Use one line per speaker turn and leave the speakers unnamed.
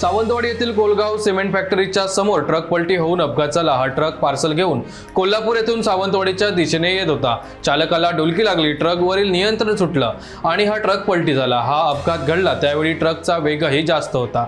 सावंतवाडी येथील कोलगाव सिमेंट फॅक्टरीच्या समोर ट्रक पलटी होऊन अपघात झाला हा ट्रक पार्सल घेऊन कोल्हापूर येथून सावंतवाडीच्या दिशेने येत होता. चालकाला डुलकी लागली ट्रकवरील नियंत्रण सुटलं आणि हा ट्रक पलटी झाला. हा अपघात घडला त्यावेळी ट्रकचा वेगही जास्त होता.